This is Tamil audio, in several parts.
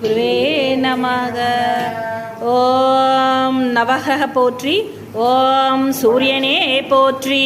குருவே நமக. ஓம் நவக போற்றி. ஓம் சூரியனே போற்றி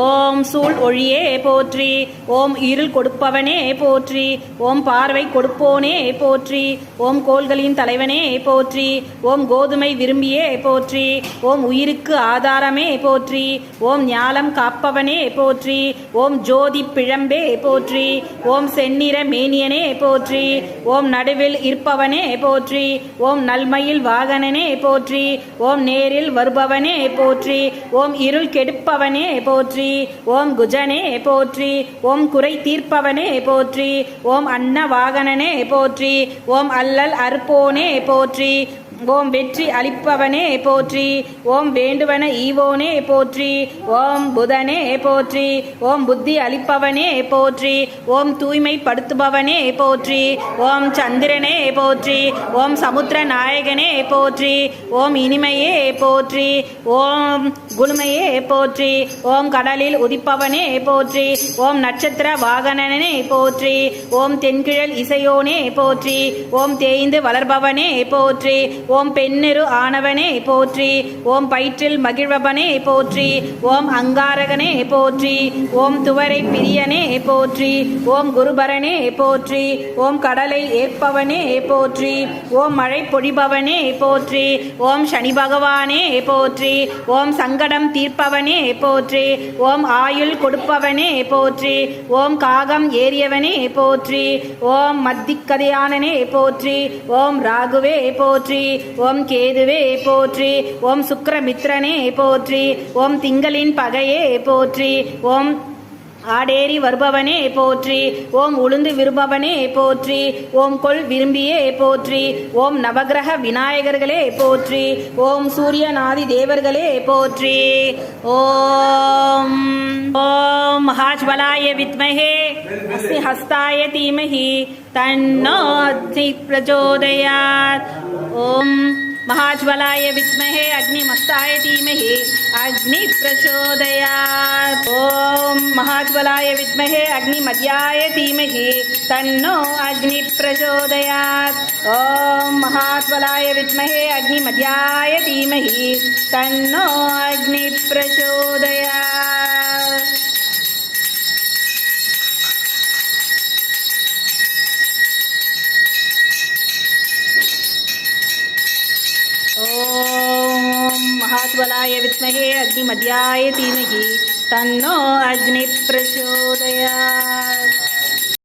ஓம் சூழ் ஒளியே போற்றி ஓம் இருள் கொடுப்பவனே போற்றி ஓம் பார்வை கொடுப்போனே போற்றி ஓம் கோள்களின் தலைவனே போற்றி ஓம் கோதுமை விரும்பியே போற்றி ஓம் உயிருக்கு ஆதாரமே போற்றி ஓம் ஞாலம் காப்பவனே போற்றி ஓம் ஜோதி பிழம்பே போற்றி ஓம் செந்நிற மேனியனே போற்றி ஓம் நடுவில் இருப்பவனே போற்றி ஓம் நல்மயில் வாகனனே போற்றி ஓம் நேரில் வருபவனே போற்றி. ஓம் இருள் கெடுப்பவனே போற்றி. ஓம் குஜனே போற்றி. ஓம் குறை தீர்ப்பவனே போற்றி. ஓம் அன்ன வாகனனே போற்றி. ஓம் அல்லல் அறுப்போனே போற்றி. ஓம் வெற்றி அளிப்பவனே போற்றி ஓம் வேண்டுவன ஈவோனே போற்றி ஓம் புதனே போற்றி ஓம் புத்தி அளிப்பவனே போற்றி ஓம் தூய்மைப்படுத்துபவனே போற்றி ஓம் சந்திரனே போற்றி ஓம் சமுத்திர நாயகனே போற்றி ஓம் இனிமையே போற்றி ஓம் குணுமையே போற்றி ஓம் கடலில் உதிப்பவனே போற்றி ஓம் நட்சத்திர வாகனனே போற்றி ஓம் தென்கிழல் இசையோனே போற்றி ஓம் தேய்ந்து வளர்பவனே போற்றி ஓம் பெண்ணிரு ஆனவனே போற்றி ஓம் பயிற்றில் மகிழ்வபனே போற்றி ஓம் அங்காரகனே போற்றி ஓம் துவரை பிரியனே போற்றி ஓம் குருபரனே போற்றி ஓம் கடலை ஏற்பவனே போற்றி ஓம் மழை பொழிபவனே போற்றி ஓம் சனி பகவானே போற்றி ஓம் சங்கடம் தீர்ப்பவனே போற்றி ஓம் ஆயுள் கொடுப்பவனே போற்றி ஓம் காகம் ஏறியவனே போற்றி ஓம் மத்திக்கதையானனே போற்றி ஓம் ராகுவே போற்றி ஓம் கேதுவே போற்றி ஓம் சுக்கரமித்ரனே போற்றி ஓம் திங்களின் பகையே போற்றி ஓம் ஆடேறி வருபவனே போற்றி ஓம் உளுந்து விரும்பவனே போற்றி ஓம் கொள் விரும்பியே போற்றி ஓம் நவகிரக விநாயகர்களே போற்றி ஓம் சூரியநாதி தேவர்களே போற்றி. ஓம் ஓம் மகாஜ்வலாய வித்மஹே ஹஸ்தாய தீமஹி தன்னோ பிரச்சோதயாத் ஓம் महाज्वलाय विद्महे अग्निमस्ताय धीमहि अग्नि प्रचोदयात् ॐ महाज्वलाय विद्महे अग्निमद्याय धीमहि तन्नो अग्नि प्रचोदयात् ॐ महाज्वलाय विद्महे अग्निमद्याय धीमहि तन्नो अग्नि प्रचोदयात् ॐ महाज्वलाय विद्महे अग्निमद्याय धीमहि तन्नो अग्निप्रचोदयात्